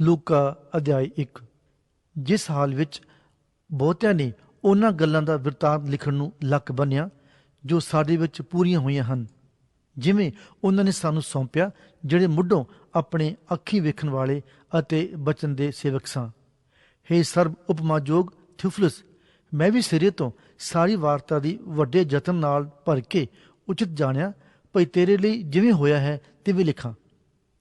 ਲੂਕਾ ਅਧਿਆਇ 1 ਜਿਸ ਹਾਲ ਵਿੱਚ ਬਹੁਤਿਆਂ ਨੇ ਉਹਨਾਂ ਗੱਲਾਂ ਦਾ ਵਰਤਾਂਤ ਲਿਖਣ ਨੂੰ ਲੱਕ ਬੰਨਿਆ ਜੋ ਸਾਡੇ ਵਿੱਚ ਪੂਰੀਆਂ ਹੋਈਆਂ ਹਨ। ਜਿਵੇਂ ਉਹਨਾਂ ਨੇ ਸਾਨੂੰ ਸੌਂਪਿਆ, ਜਿਹੜੇ ਮੁੱਢੋਂ ਆਪਣੇ ਅੱਖੀ ਵੇਖਣ ਵਾਲੇ ਅਤੇ ਬਚਨ ਦੇ ਸੇਵਕ ਸਾਂ। ਹੇ ਸਰਬ ਉਪਮਾਜੋਗ ਥਿਉਫਲਸ ਮੈਂ ਵੀ ਸਿਰੇ ਤੋਂ ਸਾਰੀ ਵਾਰਤਾ ਦੀ ਵੱਡੇ ਯਤਨ ਨਾਲ ਭਰ ਕੇ ਉਚਿਤ ਜਾਣਿਆ, ਭਈ ਤੇਰੇ ਲਈ ਜਿਵੇਂ ਹੋਇਆ ਹੈ, ਤਿਵੇਂ ਲਿਖਾਂ।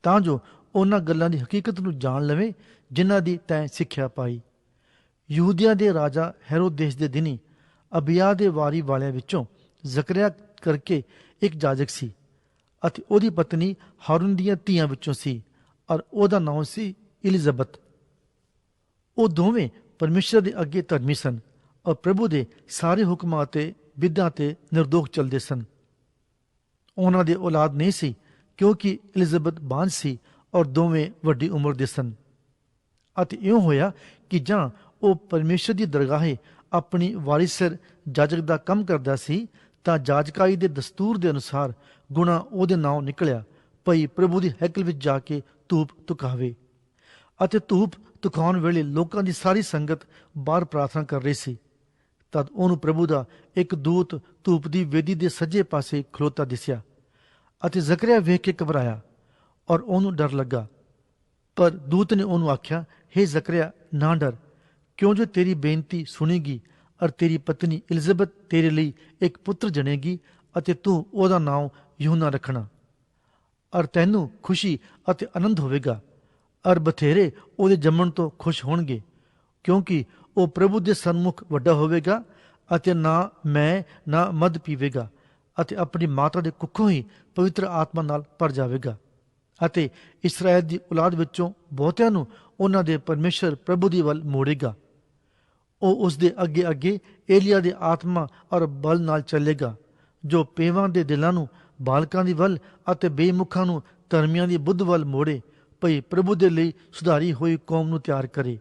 ਤਾਂ ਜੋ ਉਹਨਾਂ ਗੱਲਾਂ ਦੀ ਹਕੀਕਤ ਨੂੰ ਜਾਣ ਲਵੇਂ, ਜਿਨ੍ਹਾਂ ਦੀ ਤੈਂ ਸਿੱਖਿਆ ਪਾਈ। ਯਹੂਦੀਆਂ ਦੇ ਰਾਜਾ ਹੈਰੋਦੇਸ ਦੇ ਦਿਨੀ ਅਬਿਆ ਦੇ ਵਾਰੀ ਵਾਲਿਆਂ ਵਿੱਚੋਂ ਜ਼ਕਰਿਆ ਕਰਕੇ ਇੱਕ ਜਾਜਕ ਸੀ ਅਤੇ ਉਹਦੀ ਪਤਨੀ ਹਾਰੂਨ ਦੀਆਂ ਧੀਆਂ ਵਿੱਚੋਂ ਸੀ ਔਰ ਉਹਦਾ ਨਾਮ ਸੀ ਇਲਿਜ਼ਬਤ ਉਹ ਦੋਵੇਂ ਪਰਮੇਸ਼ਰ ਦੇ ਅੱਗੇ ਧਰਮੀ ਸਨ ਔਰ ਪ੍ਰਭੂ ਦੇ ਸਾਰੇ ਹੁਕਮਾਂ ਤੇ ਵਿਧਾਂ ਤੇ ਨਿਰਦੋਖ ਚੱਲਦੇ ਸਨ। ਉਹਨਾਂ ਦੇ ਔਲਾਦ ਨਹੀਂ ਸੀ ਕਿਉਂਕਿ ਇਲਿਜ਼ਬਤ ਬਾਂਝ ਸੀ ਔਰ ਦੋਵੇਂ ਵੱਡੀ ਉਮਰ ਦੇ ਸਨ। ਅਤੇ ਇਉਂ ਹੋਇਆ ਕਿ ਜਾਂ ਉਹ ਪਰਮੇਸ਼ਰ ਦੀ ਦਰਗਾਹੇ ਆਪਣੀ ਵਾਰਿਸਰ ਜਾਜਕ ਦਾ ਕੰਮ ਕਰਦਾ ਸੀ, ਤਾਂ ਜਾਜਕਾਈ ਦੇ ਦਸਤੂਰ ਦੇ ਅਨੁਸਾਰ ਗੁਣਾ ਉਹਦੇ ਨਾਮ ਨਿਕਲਿਆ, ਭਈ ਪ੍ਰਭੂ ਦੀ ਹੈਕਲ ਵਿੱਚ ਜਾ ਕੇ ਧੂਪ ਤੁਕਾਵੇ ਅਤੇ ਧੂਪ ਤੁਕਾਉਣ ਵੇਲੇ ਲੋਕਾਂ ਦੀ ਸਾਰੀ ਸੰਗਤ ਬਾਹਰ ਪ੍ਰਾਰਥਨਾ ਕਰ ਰਹੀ ਸੀ। ਤਦ ਉਹਨੂੰ ਪ੍ਰਭੂ ਦਾ ਇੱਕ ਦੂਤ ਧੂਪ ਦੀ ਵੇਦੀ ਦੇ ਸੱਜੇ ਪਾਸੇ ਖਲੋਤਾ ਦਿਸਿਆ ਅਤੇ ਜ਼ਕਰਿਆ ਵੇਖ ਕੇ ਘਬਰਾਇਆ। ਔਰ ਉਹਨੂੰ ਡਰ ਲੱਗਾ। ਪਰ ਦੂਤ ਨੇ ਉਹਨੂੰ ਆਖਿਆ हे ਜ਼ਕਰਿਆ, ਨਾ ਡਰ। ਕਿਉਂ ਜੋ ਤੇਰੀ ਬੇਨਤੀ ਸੁਣੇਗੀ ਔਰ ਤੇਰੀ ਪਤਨੀ ਇਲਿਜ਼ਬਤ ਤੇਰੇ ਲਈ ਇੱਕ ਪੁੱਤਰ ਜਣੇਗੀ ਅਤੇ ਤੂੰ ਉਹਦਾ ਨਾਮ ਯਹੂਨਾ ਰੱਖਣਾ। ਔਰ ਤੈਨੂੰ ਖੁਸ਼ੀ ਅਤੇ ਆਨੰਦ ਹੋਵੇਗਾ। ਔਰ ਬਥੇਰੇ ਉਹਦੇ ਜੰਮਣ ਤੋਂ ਖੁਸ਼ ਹੋਣਗੇ। ਕਿਉਂਕਿ ਉਹ ਪ੍ਰਭੂ ਦੇ ਸਨਮੁਖ ਵੱਡਾ ਹੋਵੇਗਾ ਅਤੇ ਨਾ ਮੈਂ, ਨਾ ਮਦ ਪੀਵੇਗਾ ਅਤੇ ਆਪਣੀ ਮਾਤਾ ਦੇ ਕੁੱਖੋਂ ਹੀ ਪਵਿੱਤਰ ਆਤਮਾ ਨਾਲ ਭਰ ਜਾਵੇਗਾ। ਅਤੇ ਇਸਰਾਇਲ ਦੀ ਔਲਾਦ ਵਿੱਚੋਂ ਬਹੁਤਿਆਂ ਨੂੰ ਉਹਨਾਂ ਦੇ ਪਰਮੇਸ਼ਰ ਪ੍ਰਭੂ ਦੀ ਵੱਲ ਮੋੜੇਗਾ। ਉਹ ਉਸ ਦੇ ਅੱਗੇ ਅੱਗੇ ਏਲੀਆ ਦੇ ਆਤਮਾ ਔਰ ਬਲ ਨਾਲ ਚੱਲੇਗਾ, ਜੋ ਪੇਵਾਂ ਦੇ ਦਿਲਾਂ ਨੂੰ, ਬਾਲਕਾਂ ਦੀ ਵੱਲ ਅਤੇ ਬੇਮੁਖਾਂ ਨੂੰ ਧਰਮੀਆਂ ਦੀ ਬੁੱਧ ਵੱਲ ਮੋੜੇ, ਭਈ ਪ੍ਰਭੂ ਦੇ ਲਈ ਸੁਧਾਰੀ ਹੋਈ ਕੌਮ ਨੂੰ ਤਿਆਰ ਕਰੇ।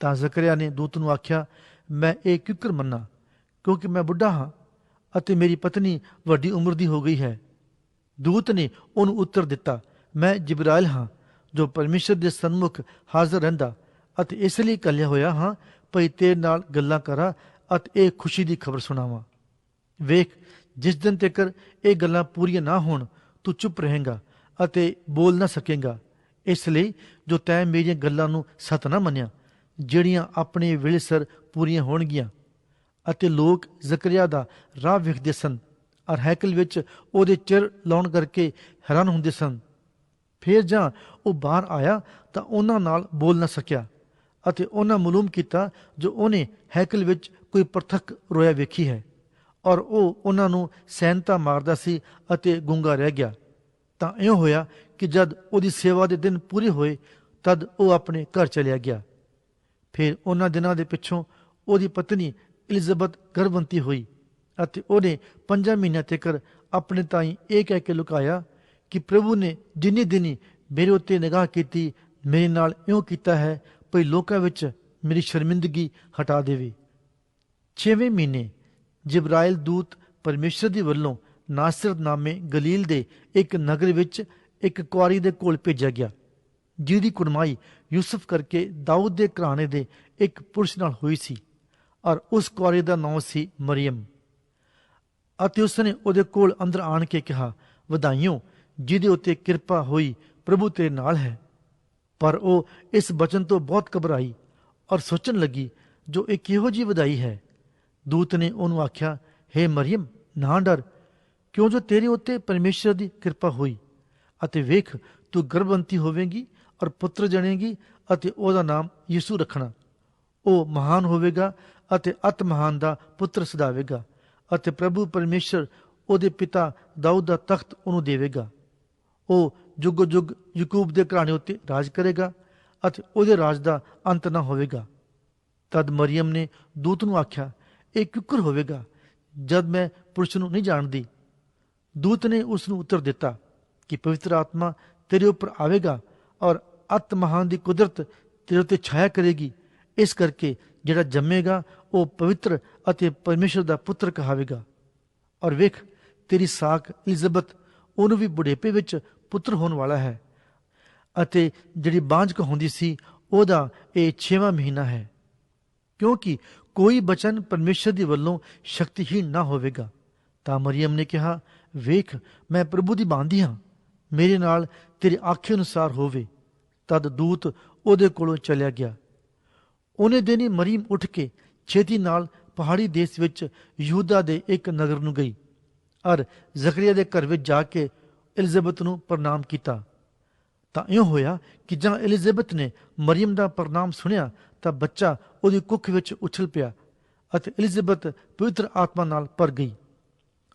ਤਾਂ ਜ਼ਕਰਿਆ ਨੇ ਦੂਤ ਨੂੰ ਆਖਿਆ, ਮੈਂ ਇਹ ਕਿਉਂ ਮੰਨਾ? ਕਿਉਂਕਿ ਮੈਂ ਬੁੱਢਾ ਹਾਂ ਅਤੇ ਮੇਰੀ ਪਤਨੀ ਵੱਡੀ ਉਮਰ ਦੀ ਹੋ ਗਈ ਹੈ। ਦੂਤ ਨੇ ਉਹਨੂੰ ਉੱਤਰ ਦਿੱਤਾ ਮੈਂ ਜਿਬਰਾਇਲ ਹਾਂ, ਜੋ ਪਰਮੇਸ਼ਰ ਦੇ ਸਨਮੁਖ ਹਾਜ਼ਰ ਰਹਿੰਦਾ ਅਤੇ ਇਸ ਲਈ ਕੱਲਿਆ ਹੋਇਆ ਹਾਂ, ਭਈ ਤੇਰੇ ਨਾਲ ਗੱਲਾਂ ਕਰਾਂ ਅਤੇ ਇਹ ਖੁਸ਼ੀ ਦੀ ਖਬਰ ਸੁਣਾਵਾਂ। ਵੇਖ, ਜਿਸ ਦਿਨ ਤੱਕ ਇਹ ਗੱਲਾਂ ਪੂਰੀਆਂ ਨਾ ਹੋਣ, ਤੂੰ ਚੁੱਪ ਰਹੇਂਗਾ ਅਤੇ ਬੋਲ ਨਾ ਸਕੇਂਗਾ। ਇਸ ਲਈ ਜੋ ਤੈਂ ਮੇਰੀਆਂ ਗੱਲਾਂ ਨੂੰ ਸਤ ਨਾ ਮੰਨਿਆ, ਜਿਹੜੀਆਂ ਆਪਣੇ ਵੇਲੇ ਸਿਰ ਪੂਰੀਆਂ ਹੋਣਗੀਆਂ। ਅਤੇ ਲੋਕ ਜ਼ਕਰੀਆ ਦਾ ਰਾਹ ਵੇਖਦੇ ਸਨ ਔਰ ਹੈਕਲ ਵਿੱਚ ਉਹਦੇ ਚਿਰ ਲਾਉਣ ਕਰਕੇ ਹੈਰਾਨ ਹੁੰਦੇ ਸਨ। ਫਿਰ ਜਾਂ ਉਹ ਬਾਹਰ ਆਇਆ ਤਾਂ ਉਹਨਾਂ ਨਾਲ ਬੋਲ ਨਾ ਸਕਿਆ ਅਤੇ ਉਹਨਾਂ ਮਾਲੂਮ ਕੀਤਾ ਜੋ ਉਹਨੇ ਹੈਕਲ ਵਿੱਚ ਕੋਈ ਪ੍ਰਤੱਖ ਰੋਇਆ ਵੇਖੀ ਹੈ ਔਰ ਉਹ ਉਹਨਾਂ ਨੂੰ ਸੈਨਤਾ ਮਾਰਦਾ ਸੀ ਅਤੇ ਗੁੰਗਾ ਰਹਿ ਗਿਆ। ਤਾਂ ਇਉਂ ਹੋਇਆ ਕਿ ਜਦ ਉਹਦੀ ਸੇਵਾ ਦੇ ਦਿਨ ਪੂਰੇ ਹੋਏ ਤਦ ਉਹ ਆਪਣੇ ਘਰ ਚਲਿਆ ਗਿਆ। ਫਿਰ ਉਹਨਾਂ ਦਿਨਾਂ ਦੇ ਪਿੱਛੋਂ ਉਹਦੀ ਪਤਨੀ ਇਲਿਜ਼ਬਤ ਗਰਭਵੰਤੀ ਹੋਈ ਅਤੇ ਉਹਨੇ ਪੰਜਾਂ ਮਹੀਨਿਆਂ ਤੱਕ ਆਪਣੇ ਤਾਈਂ ਇਹ ਕਹਿ ਕੇ ਲੁਕਾਇਆ ਕਿ ਪ੍ਰਭੂ ਨੇ ਜਿੰਨੀ ਦਿਨੀ ਮੇਰੇ ਉੱਤੇ ਨਿਗਾਹ ਕੀਤੀ, ਮੇਰੇ ਨਾਲ ਇਉਂ ਕੀਤਾ ਹੈ, ਭਈ ਲੋਕਾਂ ਵਿੱਚ ਮੇਰੀ ਸ਼ਰਮਿੰਦਗੀ ਹਟਾ ਦੇਵੇ। 6ਵੇਂ ਮਹੀਨੇ ਜਿਬਰਾਇਲ ਦੂਤ ਪਰਮੇਸ਼ਰ ਦੀ ਵੱਲੋਂ ਨਾਸਰ ਨਾਮੇ ਗਲੀਲ ਦੇ ਇੱਕ ਨਗਰ ਵਿੱਚ ਇੱਕ ਕੁਆਰੀ ਦੇ ਕੋਲ ਭੇਜਿਆ ਗਿਆ, ਜਿਹਦੀ ਕੁੜਮਾਈ ਯੂਸਫ ਕਰਕੇ ਦਾਊਦ ਦੇ ਘਰਾਣੇ ਦੇ ਇੱਕ ਪੁਰਸ਼ ਨਾਲ ਹੋਈ ਸੀ ਔਰ ਉਸ ਕੁਆਰੀ ਦਾ ਨਾਮ ਸੀ ਮਰੀਮ। ਅਤੇ ਉਸਨੇ ਉਹਦੇ ਕੋਲ ਅੰਦਰ ਆਣ ਕੇ ਕਿਹਾ, ਵਧਾਈਓ ਜਿਹਦੇ ਉੱਤੇ ਕਿਰਪਾ ਹੋਈ ਪ੍ਰਭੂ ਤੇਰੇ ਨਾਲ ਹੈ। ਪਰ ਉਹ ਇਸ ਬਚਨ ਤੋਂ ਬਹੁਤ ਘਬਰਾਈ ਔਰ ਸੋਚਣ ਲੱਗੀ, ਜੋ ਇਹ ਕਿਹੋ ਜੀ ਵਧਾਈ ਹੈ? ਦੂਤ ਨੇ ਉਹਨੂੰ ਆਖਿਆ हे ਮਰੀਮ, ਨਾ ਡਰ। ਕਿਉਂ ਜੋ ਤੇਰੇ ਉੱਤੇ ਪਰਮੇਸ਼ਰ ਦੀ ਕਿਰਪਾ ਹੋਈ? ਅਤੇ ਵੇਖ, ਤੂੰ ਗਰਭਵੰਤੀ ਹੋਵੇਂਗੀ ਔਰ ਪੁੱਤਰ ਜਣੇਗੀ ਅਤੇ ਉਹਦਾ ਨਾਮ ਯਿਸੂ ਰੱਖਣਾ। ਉਹ ਮਹਾਨ ਹੋਵੇਗਾ ਅਤੇ ਅਤ ਮਹਾਨ ਦਾ ਪੁੱਤਰ ਸਦਾਵੇਗਾ ਅਤੇ ਪ੍ਰਭੂ ਪਰਮੇਸ਼ਰ ਉਹਦੇ ਪਿਤਾ ਦਾਊਦ ਦਾ ਤਖਤ ਉਹਨੂੰ ਦੇਵੇਗਾ। ਉਹ ਜੁਗ ਜੁਗ ਯਕੂਬ ਦੇ ਘਰਾਣੇ ਉੱਤੇ ਰਾਜ ਕਰੇਗਾ ਅਤੇ ਉਹਦੇ ਰਾਜ ਦਾ ਅੰਤ ਨਾ ਹੋਵੇਗਾ। ਤਦ ਮਰੀਮ ਨੇ ਦੂਤ ਨੂੰ ਆਖਿਆ, ਇਹ ਕਿੱਕਰ ਹੋਵੇਗਾ? ਜਦ ਮੈਂ ਪੁਰਸ਼ ਨੂੰ ਨਹੀਂ ਜਾਣਦੀ। ਦੂਤ ਨੇ ਉਸ ਨੂੰ ਉੱਤਰ ਦਿੱਤਾ ਕਿ ਪਵਿੱਤਰ ਆਤਮਾ ਤੇਰੇ ਉੱਪਰ ਆਵੇਗਾ ਔਰ ਅਤ ਮਹਾਨ ਦੀ ਕੁਦਰਤ ਤੇਰੇ ਉੱਤੇ ਛਾਇਆ ਕਰੇਗੀ। ਇਸ ਕਰਕੇ ਜਿਹੜਾ ਜੰਮੇਗਾ, ਉਹ ਪਵਿੱਤਰ ਅਤੇ ਪਰਮੇਸ਼ਰ ਦਾ ਪੁੱਤਰ ਕਹਾਵੇਗਾ। ਔਰ ਵੇਖ, ਤੇਰੀ ਸਾਖ ਇਲਿਜ਼ਬਤ ਉਹਨੂੰ ਵੀ ਬੁਢੇਪੇ ਵਿੱਚ ਪੁੱਤਰ ਹੋਣ ਵਾਲਾ ਹੈ ਅਤੇ ਜਿਹੜੀ ਬਾਂਝ ਕਹਾਉਂਦੀ ਸੀ, ਉਹਦਾ ਇਹ 6ਵਾਂ ਮਹੀਨਾ ਹੈ। ਕਿਉਂਕਿ ਕੋਈ ਬਚਨ ਪਰਮੇਸ਼ਰ ਦੀ ਵੱਲੋਂ ਸ਼ਕਤੀਹੀਣ ਨਾ ਹੋਵੇਗਾ। ਤਾਂ ਮਰੀਮ ਨੇ ਕਿਹਾ, ਵੇਖ, ਮੈਂ ਪ੍ਰਭੂ ਦੀ ਬਾਂਦੀ ਹਾਂ। ਮੇਰੇ ਨਾਲ ਤੇਰੇ ਆਖੇ ਅਨੁਸਾਰ ਹੋਵੇ। ਤਦ ਦੂਤ ਉਹਦੇ ਕੋਲੋਂ ਚਲਿਆ ਗਿਆ। ਉਹਨੇ ਦਿਨ ਹੀ ਮਰੀਮ ਉੱਠ ਕੇ ਛੇਤੀ ਨਾਲ ਪਹਾੜੀ ਦੇਸ਼ ਵਿੱਚ ਯਹੂਦਾ ਦੇ ਇੱਕ ਨਗਰ ਨੂੰ ਗਈ। ਔਰ ਜ਼ਕਰੀਆ ਦੇ ਘਰ ਵਿੱਚ ਜਾ ਕੇ ਇਲਿਜ਼ਬਤ ਨੂੰ ਪ੍ਰਣਾਮ ਕੀਤਾ। ਤਾਂ ਇਉਂ ਹੋਇਆ ਕਿ ਜਦੋਂ ਐਲਿਜ਼ਬeth ਨੇ ਮਰੀਮ ਦਾ ਪ੍ਰਣਾਮ ਸੁਣਿਆ, ਤਾਂ ਬੱਚਾ ਉਹਦੀ ਕੁੱਖ ਵਿੱਚ ਉਛਲ ਪਿਆ ਅਤੇ ਐਲਿਜ਼ਬeth ਪਵਿੱਤਰ ਆਤਮਾ ਨਾਲ ਭਰ ਗਈ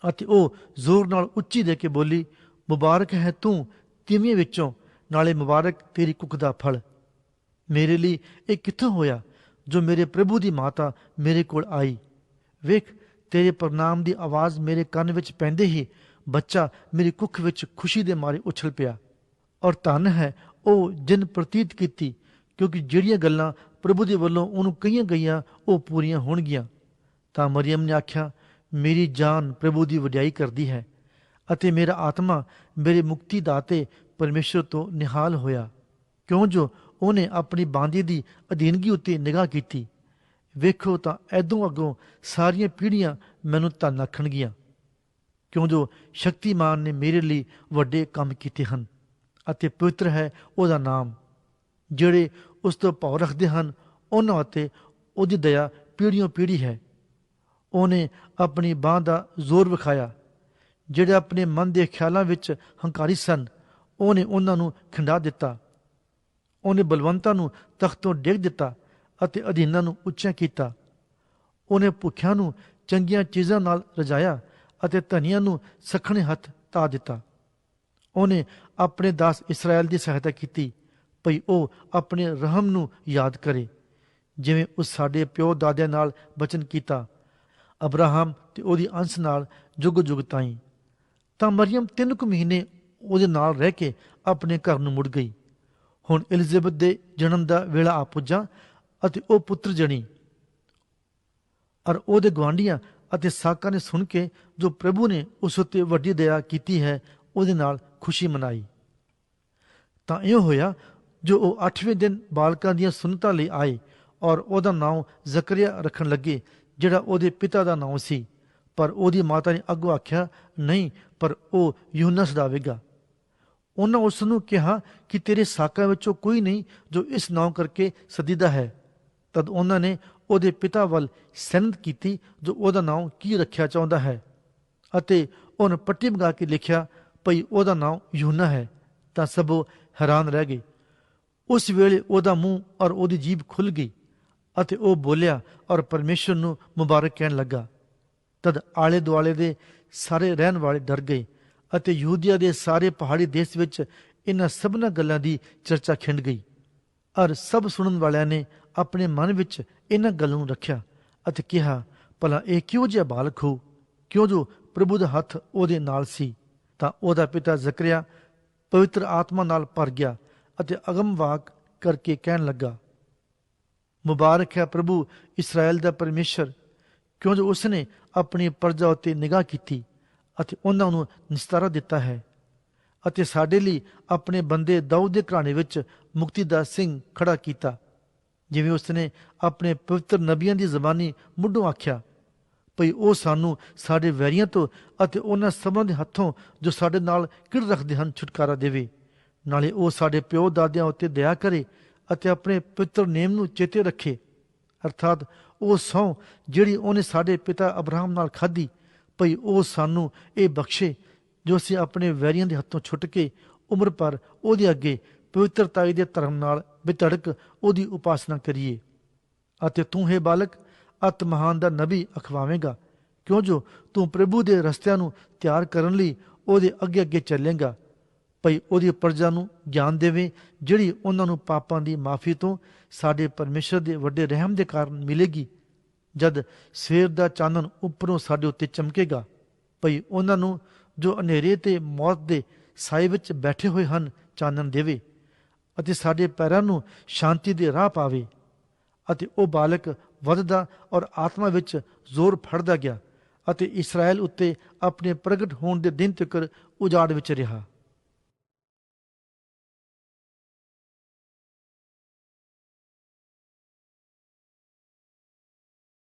ਅਤੇ ਉਹ ਜ਼ੋਰ ਨਾਲ ਉੱਚੀ ਦੇ ਕੇ ਬੋਲੀ, ਮੁਬਾਰਕ ਹੈ ਤੂੰ ਤਿਵੇਂ ਵਿੱਚੋਂ, ਨਾਲੇ ਮੁਬਾਰਕ ਤੇਰੀ ਕੁੱਖ ਦਾ ਫਲ। ਮੇਰੇ ਲਈ ਇਹ ਕਿੱਥੋਂ ਹੋਇਆ ਜੋ ਮੇਰੇ ਪ੍ਰਭੂ ਦੀ ਮਾਤਾ ਮੇਰੇ ਕੋਲ ਆਈ? ਵੇਖ, ਤੇਰੇ ਪ੍ਰਣਾਮ ਦੀ ਆਵਾਜ਼ ਮੇਰੇ ਕੰਨ ਵਿੱਚ ਪੈਂਦੇ ਹੀ ਬੱਚਾ ਮੇਰੀ ਕੁੱਖ ਵਿੱਚ ਖੁਸ਼ੀ ਦੇ ਮਾਰੇ ਉਛਲ ਪਿਆ। ਔਰ ਧਨ ਹੈ ਉਹ ਜਿਨ ਪ੍ਰਤੀਤ ਕੀਤੀ, ਕਿਉਂਕਿ ਜਿਹੜੀਆਂ ਗੱਲਾਂ ਪ੍ਰਭੂ ਦੇ ਵੱਲੋਂ ਉਹਨੂੰ ਕਹੀਆਂ ਗਈਆਂ, ਉਹ ਪੂਰੀਆਂ ਹੋਣਗੀਆਂ। ਤਾਂ ਮਰੀਮ ਨੇ ਆਖਿਆ, ਮੇਰੀ ਜਾਨ ਪ੍ਰਭੂ ਦੀ ਵਡਿਆਈ ਕਰਦੀ ਹੈ ਅਤੇ ਮੇਰਾ ਆਤਮਾ ਮੇਰੇ ਮੁਕਤੀ ਦਾਤੇ ਪਰਮੇਸ਼ਰ ਤੋਂ ਨਿਹਾਲ ਹੋਇਆ। ਕਿਉਂ ਜੋ ਉਹਨੇ ਆਪਣੀ ਬਾਂਦੀ ਦੀ ਅਧੀਨਗੀ ਉੱਤੇ ਨਿਗਾਹ ਕੀਤੀ। ਵੇਖੋ ਤਾਂ ਐਦੋਂ ਅੱਗੋਂ ਸਾਰੀਆਂ ਪੀੜ੍ਹੀਆਂ ਮੈਨੂੰ ਧੰਨ ਆਖਣਗੀਆਂ। ਕਿਉਂ ਜੋ ਸ਼ਕਤੀਮਾਨ ਨੇ ਮੇਰੇ ਲਈ ਵੱਡੇ ਕੰਮ ਕੀਤੇ ਹਨ ਅਤੇ ਪਵਿੱਤਰ ਹੈ ਉਹਦਾ ਨਾਮ, ਜਿਹੜੇ ਉਸ ਤੋਂ ਭਾਵ ਰੱਖਦੇ ਹਨ, ਉਹਨਾਂ ਉੱਤੇ ਉਹਦੀ ਦਇਆ ਪੀੜ੍ਹੀਓਂ ਪੀੜ੍ਹੀ ਹੈ। ਉਹਨੇ ਆਪਣੀ ਬਾਹ ਦਾ ਜ਼ੋਰ ਵਿਖਾਇਆ, ਜਿਹੜੇ ਆਪਣੇ ਮਨ ਦੇ ਖਿਆਲਾਂ ਵਿੱਚ ਹੰਕਾਰੀ ਸਨ, ਉਹਨੇ ਉਹਨਾਂ ਨੂੰ ਖਿੰਡਾ ਦਿੱਤਾ। ਉਹਨੇ ਬਲਵੰਤਾਂ ਨੂੰ ਤਖ਼ਤੋਂ ਡੇਗ ਦਿੱਤਾ ਅਤੇ ਅਧੀਨਾਂ ਨੂੰ ਉੱਚਾ ਕੀਤਾ। ਉਹਨੇ ਭੁੱਖਿਆਂ ਨੂੰ ਚੰਗੀਆਂ ਚੀਜ਼ਾਂ ਨਾਲ ਰਜਾਇਆ ਅਤੇ ਧਨੀਆਂ ਨੂੰ ਸਖਣੇ ਹੱਥ ਤਾ ਦਿੱਤਾ। ਉਹਨੇ ਆਪਣੇ ਦਾਸ ਇਸਰਾਇਲ ਦੀ ਸਹਾਇਤਾ ਕੀਤੀ, ਭਈ ਉਹ ਆਪਣੇ ਰਹਿਮ ਨੂੰ ਯਾਦ ਕਰੇ, ਜਿਵੇਂ ਉਸ ਸਾਡੇ ਪਿਓ ਦਾਦਿਆਂ ਨਾਲ ਬਚਨ ਕੀਤਾ, ਅਬਰਾਹਮ ਤੇ ਉਹਦੀ ਅੰਸ਼ ਨਾਲ ਜੁਗ ਜੁਗ ਤਾਈਂ। ਤਾਂ ਮਰੀਮ ਤਿੰਨ ਕੁ ਮਹੀਨੇ ਉਹਦੇ ਨਾਲ ਰਹਿ ਕੇ ਆਪਣੇ ਘਰ ਨੂੰ ਮੁੜ ਗਈ। ਹੁਣ ਐਲਿਜ਼ਬeth ਦੇ ਜਨਮ ਦਾ ਵੇਲਾ ਆ ਪੁੱਜਾ ਅਤੇ ਉਹ ਪੁੱਤਰ ਜਣੀ। ਔਰ ਉਹਦੇ ਗਵਾਂਢੀਆਂ ਅਤੇ ਸਾਕਾਂ ਨੇ ਸੁਣ ਕੇ ਜੋ ਪ੍ਰਭੂ ਨੇ ਉਸ ਉੱਤੇ ਵੱਡੀ ਦਇਆ ਕੀਤੀ ਹੈ, ਉਹਦੇ ਨਾਲ ਖੁਸ਼ੀ ਮਨਾਈ। ਤਾਂ ਇਹ ਹੋਇਆ, ਜੋ ਉਹ 8ਵੇਂ ਦਿਨ ਬਾਲਕਾਂ ਦੀਆਂ ਸੁਨਤਾਂ ਲਈ ਆਏ ਔਰ ਉਹਦਾ ਨਾਮ ਜ਼ਕਰੀਆ ਰੱਖਣ ਲੱਗੇ, ਜਿਹੜਾ ਉਹਦੇ ਪਿਤਾ ਦਾ ਨਾਮ ਸੀ। ਪਰ ਉਹਦੀ ਮਾਤਾ ਨੇ ਅੱਗੋਂ ਆਖਿਆ, ਨਹੀਂ, ਪਰ ਉਹ ਯੂਹੰਨਾ ਸਦਾਵੇਗਾ ਉਹਨਾਂ ਉਸ ਨੂੰ ਕਿਹਾ ਕਿ ਤੇਰੇ ਸਾਕਾਂ ਵਿੱਚੋਂ ਕੋਈ ਨਹੀਂ ਜੋ ਇਸ ਨਾਮ ਕਰਕੇ ਸਦੀਦਾ ਹੈ। ਤਦ ਉਹਨਾਂ ਨੇ ਉਹਦੇ ਪਿਤਾ ਵੱਲ ਸੈਨਤ ਕੀਤੀ, ਜੋ ਉਹਦਾ ਨਾਮ ਕੀ ਰੱਖਿਆ ਚਾਹੁੰਦਾ ਹੈ। ਅਤੇ ਉਹਨ ਪੱਟੀ ਮੰਗਾ ਕੇ ਲਿਖਿਆ, ਭਈ ਉਹਦਾ ਨਾਮ ਯੂਨਾ ਹੈ। ਤਾਂ ਸਭ ਉਹ ਹੈਰਾਨ ਰਹਿ ਗਏ। ਉਸ ਵੇਲੇ ਉਹਦਾ ਮੂੰਹ ਔਰ ਉਹਦੀ ਜੀਭ ਖੁੱਲ ਗਈ ਅਤੇ ਉਹ ਬੋਲਿਆ ਔਰ ਪਰਮੇਸ਼ਰ ਨੂੰ ਮੁਬਾਰਕ ਕਹਿਣ ਲੱਗਾ। ਤਦ ਆਲੇ ਦੁਆਲੇ ਦੇ ਸਾਰੇ ਰਹਿਣ ਵਾਲੇ ਡਰ ਗਏ ਅਤੇ ਯਹੂਦੀਆ ਦੇ ਸਾਰੇ ਪਹਾੜੀ ਦੇਸ਼ ਵਿੱਚ ਇਹਨਾਂ ਸਭਨਾਂ ਗੱਲਾਂ ਦੀ ਚਰਚਾ ਖਿੰਡ ਗਈ। ਔਰ ਸਭ ਸੁਣਨ ਵਾਲਿਆਂ ਨੇ ਆਪਣੇ ਮਨ ਵਿੱਚ ਇਹਨਾਂ ਗੱਲਾਂ ਨੂੰ ਰੱਖਿਆ ਅਤੇ ਕਿਹਾ, ਭਲਾ ਇਹ ਕਿਉਂ ਜਿਹਾ ਬਾਲਕ ਹੋ? ਕਿਉਂ ਜੋ ਪ੍ਰਭੂ ਦਾ ਹੱਥ ਉਹਦੇ ਨਾਲ ਸੀ? ਤਾਂ ਉਹਦਾ ਪਿਤਾ ਜ਼ਕਰਿਆ ਪਵਿੱਤਰ ਆਤਮਾ ਨਾਲ ਭਰ ਗਿਆ ਅਤੇ ਅਗਮ ਵਾਕ ਕਰਕੇ ਕਹਿਣ ਲੱਗਾ, ਮੁਬਾਰਕ ਹੈ ਪ੍ਰਭੂ ਇਸਰਾਇਲ ਦਾ ਪਰਮੇਸ਼ਰ, ਕਿਉਂ ਜੋ ਉਸਨੇ ਆਪਣੀ ਪ੍ਰਜਾ ਉੱਤੇ ਨਿਗਾਹ ਕੀਤੀ ਅਤੇ ਉਹਨਾਂ ਨੂੰ ਨਿਸਤਾਰਾ ਦਿੱਤਾ ਹੈ ਅਤੇ ਸਾਡੇ ਲਈ ਆਪਣੇ ਬੰਦੇ ਦਾਊਦ ਦੇ ਘਰਾਣੇ ਵਿੱਚ ਮੁਕਤੀ ਦਾ ਸਿੰਘ ਖੜਾ ਕੀਤਾ। ਜਿਵੇਂ ਉਸਨੇ ਆਪਣੇ ਪਵਿੱਤਰ ਨਬੀਆਂ ਦੀ ਜ਼ਬਾਨੀ ਮੁੱਢੋਂ ਆਖਿਆ, ਭਈ ਉਹ ਸਾਨੂੰ ਸਾਡੇ ਵੈਰੀਆਂ ਤੋਂ ਅਤੇ ਉਹਨਾਂ ਸਭਨਾਂ ਦੇ ਹੱਥੋਂ ਜੋ ਸਾਡੇ ਨਾਲ ਕਿੜ ਰੱਖਦੇ ਹਨ ਛੁਟਕਾਰਾ ਦੇਵੇ। ਨਾਲੇ ਉਹ ਸਾਡੇ ਪਿਓ ਦਾਦਿਆਂ ਉੱਤੇ ਦਇਆ ਕਰੇ ਅਤੇ ਆਪਣੇ ਪਵਿੱਤਰ ਨੇਮ ਨੂੰ ਚੇਤੇ ਰੱਖੇ। ਅਰਥਾਤ ਉਹ ਸਹੁੰ ਜਿਹੜੀ ਉਹਨੇ ਸਾਡੇ ਪਿਤਾ ਅਬਰਾਹਮ ਨਾਲ ਖਾਧੀ, ਭਈ ਉਹ ਸਾਨੂੰ ਇਹ ਬਖਸ਼ੇ ਜੋ ਅਸੀਂ ਆਪਣੇ ਵੈਰੀਆਂ ਦੇ ਹੱਥੋਂ ਛੁੱਟ ਕੇ ਉਮਰ ਪਰ ਉਹਦੇ ਅੱਗੇ ਪਵਿੱਤਰਤਾਈ ਦੇ ਧਰਮ ਨਾਲ ਬਿਤੜਕ ਉਹਦੀ ਉਪਾਸਨਾ ਕਰੀਏ। ਅਤੇ ਤੂੰ ਹੈ ਬਾਲਕ, ਅਤ ਮਹਾਨ ਦਾ ਨਬੀ ਅਖਵਾਵੇਂਗਾ। ਕਿਉਂ ਜੋ ਤੂੰ ਪ੍ਰਭੂ ਦੇ ਰਸਤਿਆਂ ਨੂੰ ਤਿਆਰ ਕਰਨ ਲਈ ਉਹਦੇ ਅੱਗੇ ਅੱਗੇ ਚੱਲੇਗਾ। ਭਈ ਉਹਦੀ ਪ੍ਰਜਾ ਨੂੰ ਗਿਆਨ ਦੇਵੇ, ਜਿਹੜੀ ਉਹਨਾਂ ਨੂੰ ਪਾਪਾਂ ਦੀ ਮਾਫੀ ਤੋਂ ਸਾਡੇ ਪਰਮੇਸ਼ਰ ਦੇ ਵੱਡੇ ਰਹਿਮ ਦੇ ਕਾਰਨ ਮਿਲੇਗੀ। ਜਦ ਸਵੇਰ ਦਾ ਚਾਨਣ ਉੱਪਰੋਂ ਸਾਡੇ ਉੱਤੇ ਚਮਕੇਗਾ, ਭਈ ਉਹਨਾਂ ਨੂੰ ਜੋ ਹਨੇਰੇ ਤੇ ਮੌਤ ਦੇ ਸਾਏ ਵਿੱਚ ਬੈਠੇ ਹੋਏ ਹਨ, ਚਾਨਣ ਦੇਵੇ। ਅਤੇ ਸਾਡੇ ਪੈਰਾਂ ਨੂੰ ਸ਼ਾਂਤੀ ਦੇ ਰਾਹ ਪਾਵੇ ਅਤੇ ਉਹ ਬਾਲਕ ਵੱਧਦਾ ਔਰ ਆਤਮਾ ਵਿੱਚ ਜ਼ੋਰ ਫੜਦਾ ਗਿਆ ਅਤੇ ਇਸਰਾਇਲ ਉੱਤੇ ਆਪਣੇ ਪ੍ਰਗਟ ਹੋਣ ਦੇ ਦਿਨ ਤੱਕ ਉਜਾੜ ਵਿੱਚ ਰਿਹਾ।